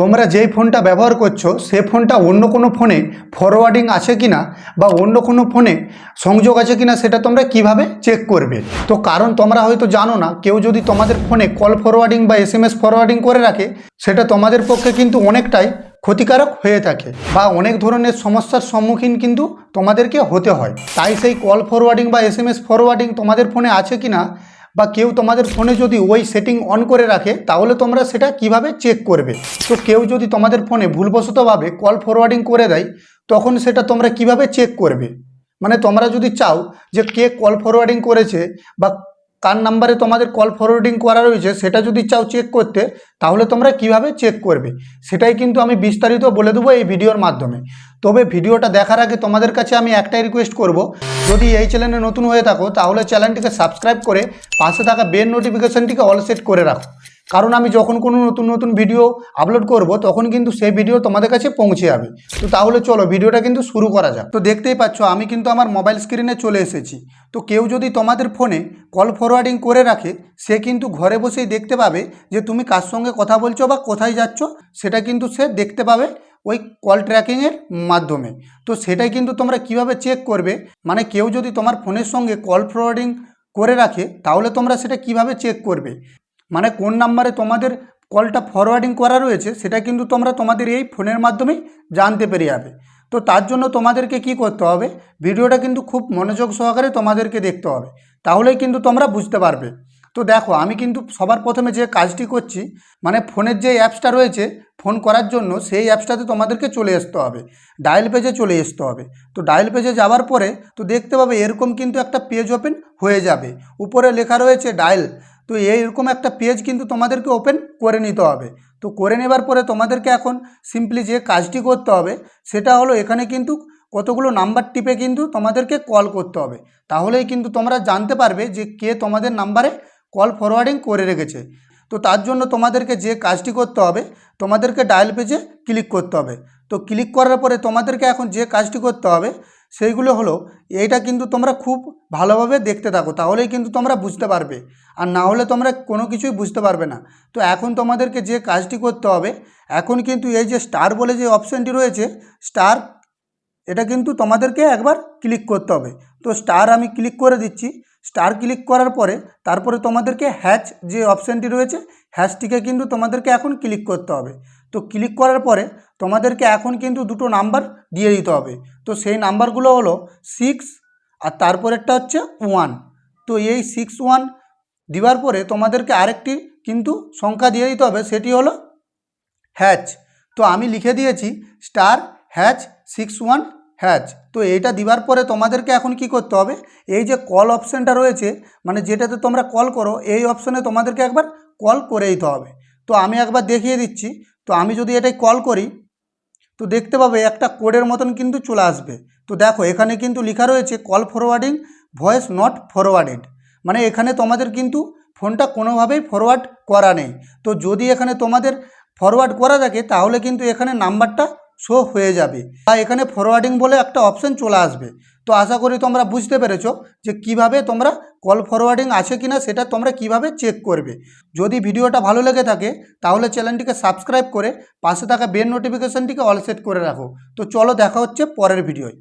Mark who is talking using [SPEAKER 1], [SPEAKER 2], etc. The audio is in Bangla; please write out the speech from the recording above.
[SPEAKER 1] তোমরা যেই ফোনটা ব্যবহার করছ, সে ফোনটা অন্য কোনো ফোনে ফরওয়ার্ডিং আছে কি না বা অন্য কোনো ফোনে সংযোগ আছে কি না সেটা তোমরা কীভাবে চেক করবে? তো কারণ তোমরা হয়তো জানো না, কেউ যদি তোমাদের ফোনে কল ফরওয়ার্ডিং বা এস এম এস ফরওয়ার্ডিং করে রাখে, সেটা তোমাদের পক্ষে কিন্তু অনেকটাই ক্ষতিকারক হয়ে থাকে বা অনেক ধরনের সমস্যার সম্মুখীন কিন্তু তোমাদেরকে হতে হয়। তাই সেই কল ফরওয়ার্ডিং বা এস এম এস ফরওয়ার্ডিং তোমাদের ফোনে আছে কি না বা কেউ তোমাদের ফোনে যদি ওই সেটিং অন করে রাখে, তাহলে তোমরা সেটা কীভাবে চেক করবে? তো কেউ যদি তোমাদের ফোনে ভুলবশতভাবে কল ফরওয়ার্ডিং করে দেয়, তখন সেটা তোমরা কীভাবে চেক করবে? মানে তোমরা যদি চাও যে কে কল ফরওয়ার্ডিং করেছে বা কার নাম্বারে তোমাদের কল ফরওয়ার্ডিং করা রয়েছে সেটা যদি চাও চেক করতে, তাহলে তোমরা কীভাবে চেক করবে? সেটাই কিন্তু আমি বিস্তারিত বলে দেবো এই ভিডিওর মাধ্যমে। তবে ভিডিওটা দেখার আগে তোমাদের কাছে আমি একটাই রিকোয়েস্ট করব, যদি এই চ্যানেলে নতুন হয়ে থাকো, তাহলে চ্যানেলটিকে সাবস্ক্রাইব করে পাশে থাকা বেল নোটিফিকেশনটিকে অল সেট করে রাখো। কারণ আমি যখন কোনো নতুন নতুন ভিডিও আপলোড করব, তখন কিন্তু সেই ভিডিও তোমাদের কাছে পৌঁছে যাবে। তো তাহলে চলো ভিডিওটা কিন্তু শুরু করা যাক। তো দেখতেই পাচ্ছ, আমি কিন্তু আমার মোবাইল স্ক্রিনে চলে এসেছি। তো কেউ যদি তোমাদের ফোনে কল ফরওয়ার্ডিং করে রাখে, সে কিন্তু ঘরে বসেই দেখতে পাবে যে তুমি কার সঙ্গে কথা বলছো বা কোথায় যাচ্ছ। সেটা কিন্তু সে দেখতে পাবে ওই কল ট্র্যাকিংয়ের মাধ্যমে। তো সেটাই কিন্তু তোমরা কীভাবে চেক করবে? মানে কেউ যদি তোমার ফোনের সঙ্গে কল ফরওয়ার্ডিং করে রাখে, তাহলে তোমরা সেটা কীভাবে চেক করবে? মানে কোন নাম্বারে তোমাদের কলটা ফরওয়ার্ডিং করা রয়েছে, সেটা কিন্তু তোমরা তোমাদের এই ফোনের মাধ্যমেই জানতে পেরে যাবে। তো তার জন্য তোমাদেরকে কি করতে হবে, ভিডিওটা কিন্তু খুব মনোযোগ সহকারে তোমাদেরকে দেখতে হবে, তাহলেই কিন্তু তোমরা বুঝতে পারবে। তো দেখো, আমি কিন্তু সবার প্রথমে যে কাজটি করছি মানে ফোনের যে অ্যাপসটা রয়েছে, ফোন করার জন্য সেই অ্যাপসটাতে তোমাদেরকে চলে আসতে হবে, ডায়াল পেজে চলে আসতে হবে। তো ডায়াল পেজে যাওয়ার পরে তো দেখতে পাবে এরকম কিন্তু একটা পেজ ওপেন হয়ে যাবে। উপরে লেখা রয়েছে ডায়াল তো এইরকম একটা পেজ কিন্তু তোমাদেরকে ওপেন করে নিতে হবে। তো করে নেবার পরে তোমাদেরকে এখন সিম্পলি যে কাজটি করতে হবে, সেটা হলো এখানে কিন্তু কতগুলো নাম্বার টিপে কিন্তু তোমাদেরকে কল করতে হবে। তাহলেই কিন্তু তোমরা জানতে পারবে যে কে তোমাদের নাম্বারে কল ফরওয়ার্ডিং করে রেখেছে। তো তার জন্য তোমাদেরকে যে কাজটি করতে হবে, তোমাদেরকে ডায়াল পেজে ক্লিক করতে হবে। তো ক্লিক করার পরে তোমাদেরকে এখন যে কাজটি করতে হবে, সেইগুলো হলো, এইটা কিন্তু তোমরা খুব ভালোভাবে দেখতে থাকো, তাহলেই কিন্তু তোমরা বুঝতে পারবে। আর না হলে তোমরা কোনো কিছুই বুঝতে পারবে না। তো এখন তোমাদেরকে যে কাজটি করতে হবে, এখন কিন্তু এই যে স্টার বলে যে অপশানটি রয়েছে স্টার এটা কিন্তু তোমাদেরকে একবার ক্লিক করতে হবে। তো স্টার আমি ক্লিক করে দিচ্ছি স্টার ক্লিক করার পরে তারপরে তোমাদেরকে হ্যাচ যে অপশানটি রয়েছে হ্যাচটিকে কিন্তু তোমাদেরকে এখন ক্লিক করতে হবে। তো ক্লিক করার পরে তোমাদেরকে এখন কিন্তু দুটো নাম্বার দিয়ে দিতে হবে। তো সেই নাম্বারগুলো হলো সিক্স আর তারপরেরটা হচ্ছে ওয়ান তো এই সিক্স ওয়ান দেওয়ার পরে তোমাদেরকে আরেকটি কিন্তু সংখ্যা দিয়ে দিতে হবে, সেটি হলো হ্যাচ তো আমি লিখে দিয়েছি star hash six one hash তো এইটা দিবার পরে তোমাদেরকে এখন কি করতে হবে? এই যে কল অপশানটা রয়েছে মানে যেটাতে তোমরা কল করো, এই অপশানে তোমাদেরকে একবার কল করে দিতে হবে। তো আমি একবার দেখিয়ে দিচ্ছি। তো আমি যদি এটাই কল করি, তো দেখতে পাবে একটা কোডের মতন কিন্তু চলে আসবে। তো দেখো, এখানে কিন্তু লেখা রয়েছে call forwarding voice not forwarded মানে এখানে তোমাদের কিন্তু ফোনটা কোনোভাবেই ফরওয়ার্ড করা নেই। তো যদি এখানে তোমাদের ফরওয়ার্ড করা থাকে, তাহলে কিন্তু এখানে নাম্বারটা শো হয়ে যাবে। বা এখানে ফরওয়ার্ডিং বলে একটা অপশন চলে আসবে। তো আশা করি তোমরা বুঝতে পেরেছ যে কীভাবে তোমরা কল ফরওয়ার্ডিং আছে কিনা সেটা তোমরা কীভাবে চেক করবে। যদি ভিডিওটা ভালো লেগে থাকে, তাহলে চ্যানেলটিকে সাবস্ক্রাইব করে পাশে থাকা বেল নোটিফিকেশানটিকে অল সেট করে রাখো। তো চলো দেখা হচ্ছে পরের ভিডিওয়